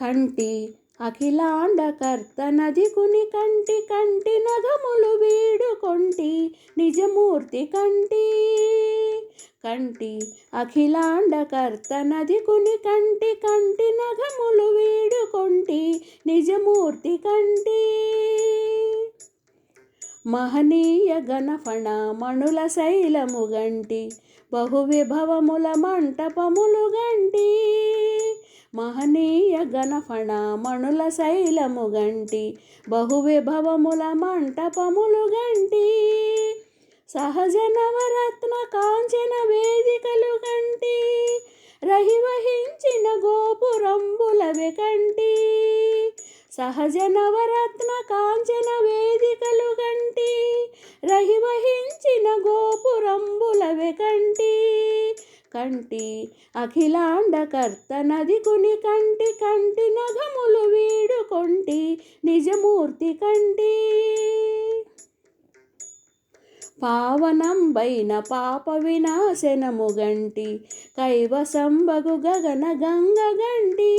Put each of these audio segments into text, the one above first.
కంటి అఖిలాండకర్త నది కుని కంటి కంటి నగములు వీడుకొంటి నిజమూర్తి కంటి. కంటి అఖిలాండకర్త నది కుని కంటి కంటి నగములు వీడుకొంటి నిజమూర్తి కంటి. మహనీయ గణఫణ మణుల శైలము గంటి బహువిభవముల మంటపములు గంటి. మహనీయ గణఫణ మణుల శైలము గంటి బహువిభవముల మంటపములు గంటి. సహజ నవరత్న కాంచన వేదికలు గంటి రహివహించిన గోపురంబుల వెకంటి సహజ నవరత్న కాంచన కంటి అఖిలాండకర్త నది కుని కంటి కంటి నగములు వీడుకొంటి నిజమూర్తి కంటి. పావనంబైన పాప వినాశనము గంటి కైవసంబగు గగన గంగ గంటి.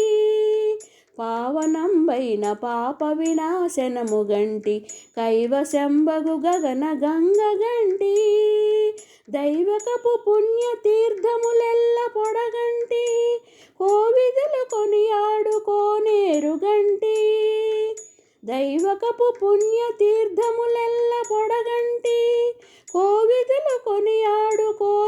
పావనంబైన పాప వినాశనము గంటి కైవసంబగు గగన గంగ గంటి. దైవకపు పుణ్య తీర్థములెల్ల పొడగంటి కోవిదులు కొనియాడుకోనేరుగంటి. దైవకపు పుణ్య తీర్థములెల్ల పొడగంటి కోవిదులు కొనియాడుకోనేరుగంటి.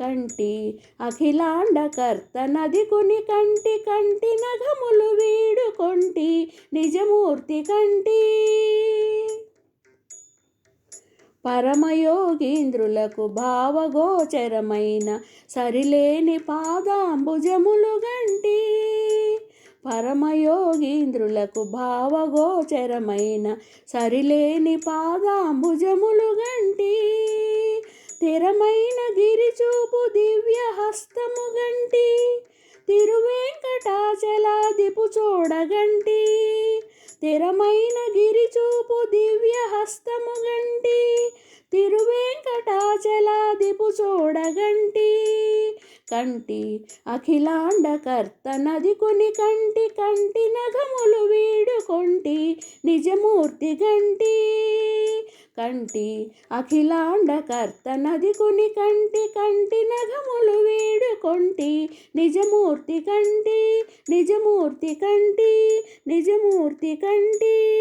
కంటి అఖిలాండకర్త నది కుని కంటి కంటి నగములు వీడుకొంటి నిజమూర్తి కంటి. పరమయోగీంద్రులకు భావగోచరమైన సరిలేని పాదాంబుజములు గంటి. పరమయోగీంద్రులకు భావగోచరమైన సరిలేని పాదాంబుజములు గంటి. స్థిరమైన గిరిచూపు దివ్య హస్తము గంటి. తిరువేంకటాచలాదిపు చూడగంటి. స్థిరమైన గిరిచూపు దివ్య హస్తము చూడగంటి. కంటి అఖిలాండకర్త నది కొని కంటి కంటి నగములు వీడుకొంటి నిజమూర్తి గంటి. కంటి అఖిలాండకర్త నది కొని కంటి కంటి నగములు వీడుకొంటి నిజమూర్తి కంటి నిజమూర్తి కంటి నిజమూర్తి కంటి.